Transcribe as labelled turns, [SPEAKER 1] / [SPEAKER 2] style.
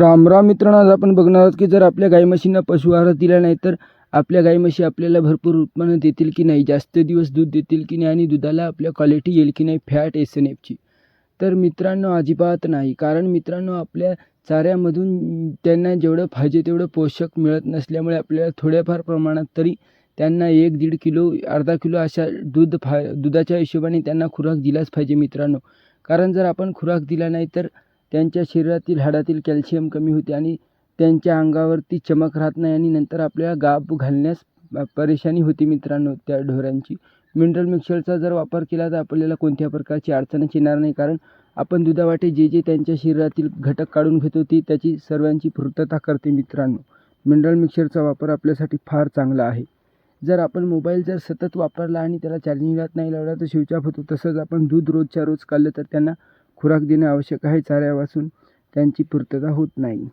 [SPEAKER 1] राम राम मित्रांनो आज आपण बघणार आहोत की जर आपल्या गाई म्हशींना पशुआहार दिला नाही तर आपल्या गाई म्हशी आपल्याला भरपूर उत्पन्न देतील की नाही जास्त दिवस दूध देतील की नाही आणि दुधाला आपल्या क्वालिटी येईल की नाही फॅट एस एन एफची तर मित्रांनो अजिबात नाही. कारण मित्रांनो आपल्या चाऱ्यामधून त्यांना जेवढं पाहिजे तेवढं पोषक मिळत नसल्यामुळे आपल्याला थोड्याफार प्रमाणात तरी त्यांना एक दीड किलो अर्धा किलो अशा दूध फा दुधाच्या हिशोबाने त्यांना खुराक दिलाच पाहिजे मित्रांनो. कारण जर आपण खुराक दिला नाही तर त्यांच्या शरीरातील हाडातील कॅल्शियम कमी होते आणि त्यांच्या अंगावरती चमक राहत नाही आणि नंतर आपल्याला गाब घालण्यास परेशानी होते मित्रांनो त्या ढोरांची. मिनरल मिक्सरचा जर वापर केला तर आपल्याला कोणत्या प्रकारची अडचणच येणार नाही. कारण आपण दुधावाटे जे जे त्यांच्या शरीरातील घटक काढून घेतो ती त्याची सर्वांची पूर्तता करते मित्रांनो. मिनरल मिक्सरचा वापर आपल्यासाठी फार चांगला आहे. जर आपण मोबाईल जर सतत वापरला आणि त्याला चार्जिंगला नाही लावला तर शिवचाप होतो. तसंच आपण दूध रोजच्या रोज काढलं तर त्यांना खुराक देणे आवश्यक आहे. चाऱ्यापासून त्यांची पूर्तता होत नाही.